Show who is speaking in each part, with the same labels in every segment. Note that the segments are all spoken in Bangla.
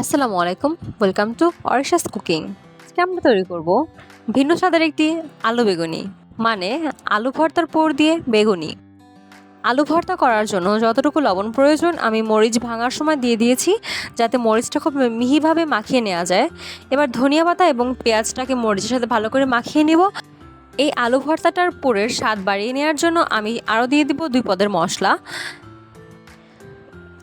Speaker 1: আসসালামু আলাইকুম ওয়েলকাম টু অরিশাস কুকিং আজকে আমরা তৈরি করব ভিন্ন স্বাদের একটি আলু বেগুনি মানে আলু ভর্তার পোর দিয়ে বেগুনি। আলু ভর্তা করার জন্য যতটুকু লবণ প্রয়োজন, আমি মরিচ ভাঙার সময় দিয়ে দিয়েছি, যাতে মরিচটা খুব মিহিভাবে মাখিয়ে নেওয়া যায়। এবার ধনিয়া পাতা এবং পেঁয়াজটাকে মরিচের সাথে ভালো করে মাখিয়ে নেব। এই আলু ভর্তাটার পোরের স্বাদ বাড়িয়ে নেওয়ার জন্য আমি আরও দিয়ে দিব দুই পদের মশলা।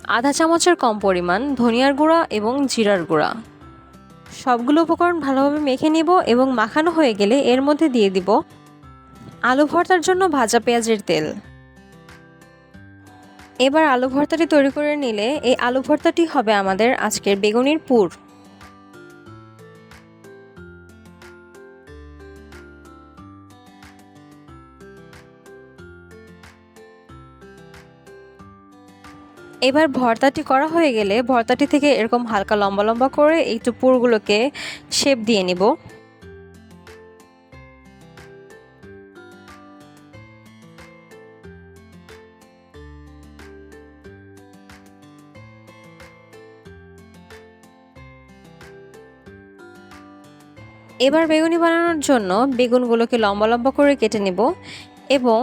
Speaker 1: আধা চামচের কম পরিমাণ ধনিয়ার গুঁড়া এবং জিরার গুঁড়া। সবগুলো উপকরণ ভালোভাবে মেখে নেব এবং মাখানো হয়ে গেলে এর মধ্যে দিয়ে দিব আলু ভর্তার জন্য ভাজা পেঁয়াজের তেল। এবার আলু ভর্তাটি তৈরি করে নিলে এই আলু ভর্তাটি হবে আমাদের আজকের বেগুনির পুর। এবার ভর্তাটি করা হয়ে গেলে ভর্তাটি থেকে এরকম হালকা লম্বা লম্বা করে একটু পুরগুলোকে শেপ দিয়ে নিব। এবার বেগুনি বানানোর জন্য বেগুনগুলোকে লম্বা লম্বা করে কেটে নেব এবং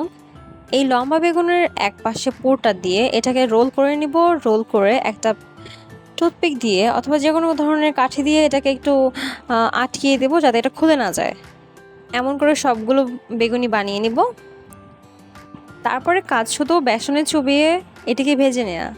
Speaker 1: এই লম্বা বেগুনের এক পাশে পোরটা দিয়ে এটাকে রোল করে নিব, রোল করে একটা টুথপিক দিয়ে অথবা যে কোনো ধরনের কাঠি দিয়ে এটাকে একটু আটকিয়ে দেবো যাতে এটা খুলে না যায়। এমন করে সবগুলো বেগুনি বানিয়ে নিব। তারপরে কাজ শুধু বেসনে চুবিয়ে এটিকে ভেজে নেওয়া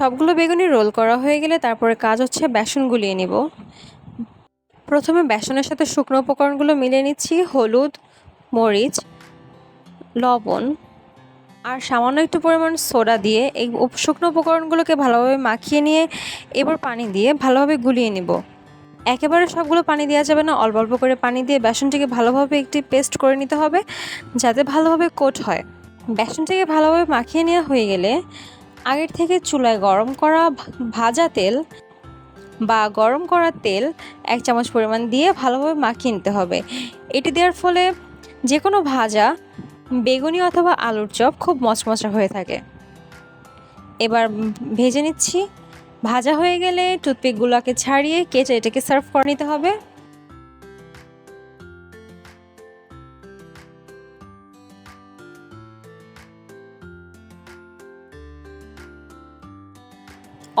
Speaker 1: সবগুলো বেগুনি রোল করা হয়ে গেলে তারপরে কাজ হচ্ছে বেসন গুলিয়ে নিব। প্রথমে বেসনের সাথে শুকনো উপকরণগুলো মিলিয়ে নিচ্ছি, হলুদ, মরিচ, লবণ আর সামান্য একটু পরিমাণ সোডা দিয়ে এই শুকনো উপকরণগুলোকে ভালোভাবে মাখিয়ে নিয়ে এবার পানি দিয়ে ভালোভাবে গুলিয়ে নিব। একেবারে সবগুলো পানি দেওয়া যাবে না, অল্প অল্প করে পানি দিয়ে বেসনটিকে ভালোভাবে একটি পেস্ট করে নিতে হবে যাতে ভালোভাবে কোট হয়। বেসনটিকে ভালোভাবে মাখিয়ে নেওয়া হয়ে গেলে আগের থেকে চুলায় গরম করা ভাজা তেল বা গরম করা তেল এক চামচ পরিমাণ দিয়ে ভালোভাবে মাখিয়ে নিতে হবে। এটি দেওয়ার ফলে যে কোনো ভাজা, বেগুনি অথবা আলুর চপ খুব মচমচা হয়ে থাকে। এবার ভেজে নিচ্ছি। ভাজা হয়ে গেলে টুথপিকগুলোকে ছাড়িয়ে কেটে এটাকে সার্ভ করে নিতে হবে।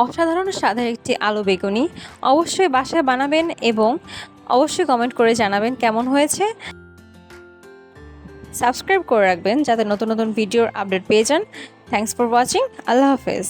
Speaker 1: অসাধারণ স্বাদের একটি আলু বেগুনি। অবশ্যই বাসায় বানাবেন এবং অবশ্যই কমেন্ট করে জানাবেন কেমন হয়েছে। সাবস্ক্রাইব করে রাখবেন যাতে নতুন নতুন ভিডিওর আপডেট পেয়ে যান। থ্যাংকস ফর ওয়াচিং আল্লাহ হাফেজ।